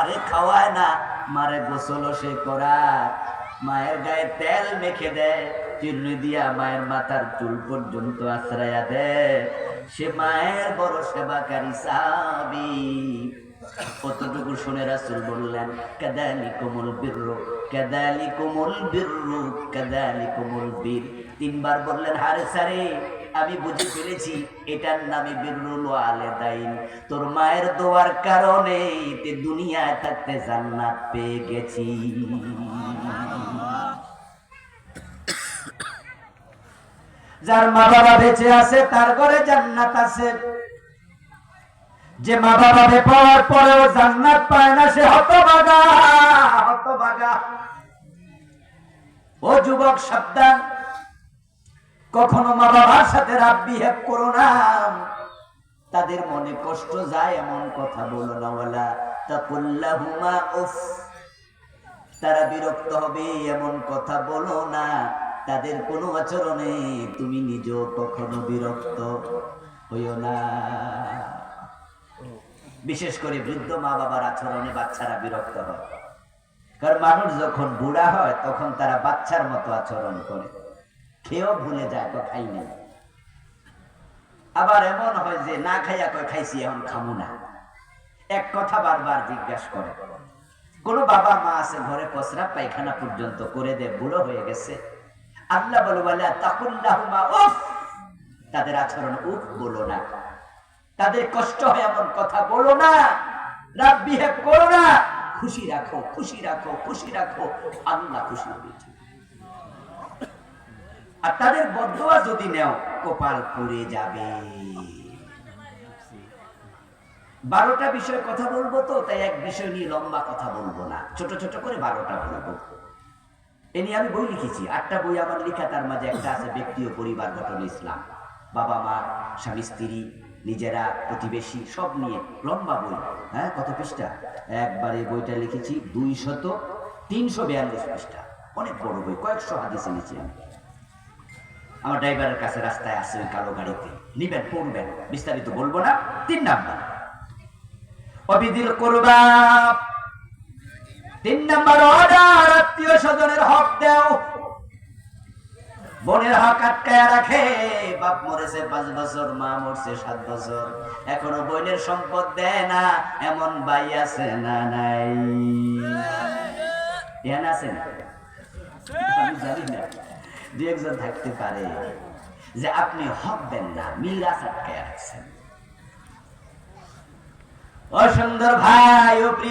মারে খাওয়ায় না, মারে গোসল সে করায়। মায়ের গায়ে তেল মেখে দেয়, চিরুনি দিয়া মায়ের মাথার চুল পর্যন্ত আশ্রয়া দেয়। সে মায়ের বড় সেবাকারী সাবি কতটুকু শুনে রাসুল বললেন কাদালি কোমল বীর কাদালি কোমল বীর কাদালি কোমল বীর। তিনবার বললেন, হারে সারে আমি বুঝে ফেলেছি, এটার নামে বীরুল আলেদাইন তোর মায়ের দোয়ার কারণে তে দুনিয়ায় থাকতে জান্নাত পেয়ে গেছি। যার মা বাবা বেঁচে আছে, তার ঘরে জান্নাত আছে। যে মা বাবা বেপর পরেও জান্নাত পায় না, সে হতভাগা হতভাগা। ও যুবক, সাবধান। কখনো মা বাবার সাথে রাব বিহেভ করো না। তাদের মনে কষ্ট যায়, এমন কথা বলো না তারা বিরক্ত হবে, এমন কথা বলো না। তাদের কোনো আচরণে তুমি নিজেও কখনো বিরক্ত হইও না। বিশেষ করে বৃদ্ধ মা বাবার আচরণে বাচ্চারা বিরক্ত হয়। কারণ মানুষ যখন বুড়া হয়, তখন তারা বাচ্চার মতো আচরণ করে। খেয়েও ভুলে যায় তো খাই নাই। আবার এমন হয় যে না খাইয়া কয়, খাইছি, এখন খামু না। এক কথা বারবার জিজ্ঞাসা করে। কোন বাবা মা আছে, ঘরে পসরা পায়খানা পর্যন্ত করে দে বুড়ো হয়ে গেছে। আল্লাহ বলো তাকুল্লাহুমা উফ! তাদের আচরণ উফ বলো না। তাদের কষ্ট হয় এমন কথা বলো না। রাব বিহেভ করো না। খুশি রাখো খুশি রাখো খুশি রাখো। আল্লাহ খুশি হয়েছে আর তাদের বদুয়া যদি নেও, কপাল পুড়ে যাবে। বারোটা বিষয়ে কথা বলব তো, তাই এক বিষয় নিয়ে লম্বা কথা বলব না। ছোট ছোট করে বারোটা বলব। এ নিয়ে আমি বই লিখেছি। আটটা বই আমার লেখা, তার মাঝে একটা আছে ব্যক্তি ও পরিবার গঠন ইসলাম। বাবা মা, স্বামী স্ত্রী, নিজেরা প্রতিবেশী, সব নিয়ে লম্বা বই। হ্যাঁ কত পৃষ্ঠা? একবারে বইটা লিখেছি দুই শত তিনশো বিয়াল্লিশ পৃষ্ঠা। অনেক বড় বই, কয়েকশো হাদিস লিখেছি আমি। আমার ড্রাইভারের কাছে রাস্তায় আসছে ওই কালো গাড়িতে। নিবেন, পড়বেন, বিস্তারিত বলব না, তিন নাম্বার। অবিদিল করবা তিন নাম্বার অর্ডার, আত্মীয় স্বজনের হক দেও। বোনের হক আটকায় রাখে, বাপ মরেছে পাঁচ বছর, মা মরছে সাত বছর। এখনও বোনের সম্পদ দেয় না, এমন ভাই আছে না নাই। আছে না? জানি না। দু একজন থাকতে পারে যে আপনি হক না, মিরাজ আটকায় রাখছেন। অসুন্দর ভাই, ও প্রিয়